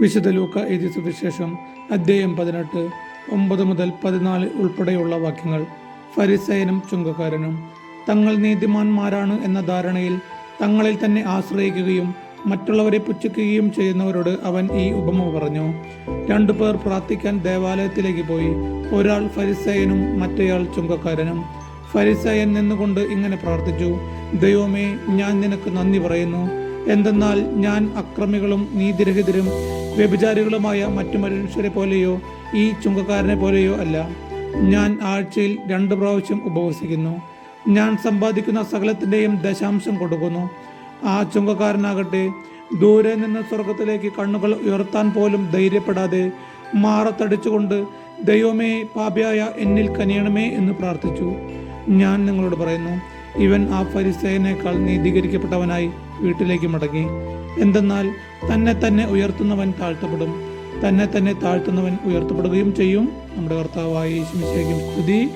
വിശുദ്ധ ലൂക്ക എഴുതിയ സുവിശേഷം അദ്ധ്യായം പതിനെട്ട് ഒമ്പത് മുതൽ പതിനാല് ഉൾപ്പെടെയുള്ള വാക്യങ്ങൾ. ഫരിസയനും ചുങ്കക്കാരനും തങ്ങൾ നീതിമാന്മാരാണ് എന്ന ധാരണയിൽ തങ്ങളിൽ തന്നെ ആശ്രയിക്കുകയും മറ്റുള്ളവരെ പുച്ഛിക്കുകയും ചെയ്യുന്നവരോട് അവൻ ഈ ഉപമ പറഞ്ഞു. രണ്ടു പേർ പ്രാർത്ഥിക്കാൻ ദേവാലയത്തിലേക്ക് പോയി. ഒരാൾ ഫരിസയനും മറ്റേയാൾ ചുങ്കക്കാരനും. ഫരിസയൻ നിന്നുകൊണ്ട് ഇങ്ങനെ പ്രാർത്ഥിച്ചു ദൈവമേ ഞാൻ നിനക്ക് നന്ദി പറയുന്നു. എന്തെന്നാൽ ഞാൻ അക്രമികളും നീതിരഹിതരും വ്യഭിചാരികളുമായ മറ്റു മനുഷ്യരെ പോലെയോ ഈ ചുങ്കക്കാരനെ പോലെയോ അല്ല. ഞാൻ ആഴ്ചയിൽ രണ്ട് പ്രാവശ്യം ഉപവസിക്കുന്നു. ഞാൻ സമ്പാദിക്കുന്ന സകലത്തിന്റെയും ദശാംശം കൊടുക്കുന്നു. ആ ചുങ്കക്കാരനാകട്ടെ ദൂരെ നിന്ന് സ്വർഗത്തിലേക്ക് കണ്ണുകൾ ഉയർത്താൻ പോലും ധൈര്യപ്പെടാതെ മാറത്തടിച്ചുകൊണ്ട് ദൈവമേ പാപിയായ എന്നിൽ കനിയണമേ എന്ന് പ്രാർത്ഥിച്ചു. ഞാൻ നിങ്ങളോട് പറയുന്നു ഇവൻ ആ ഫരിസേനേക്കാൾ നീതീകരിക്കപ്പെട്ടവനായി വീട്ടിലേക്ക് മടങ്ങി. എന്തെന്നാൽ തന്നെ തന്നെ ഉയർത്തുന്നവൻ താഴ്ത്തപ്പെടും. തന്നെ തന്നെ താഴ്ത്തുന്നവൻ ഉയർത്തപ്പെടുകയും ചെയ്യും. നമ്മുടെ കർത്താവായി സ്തുതി.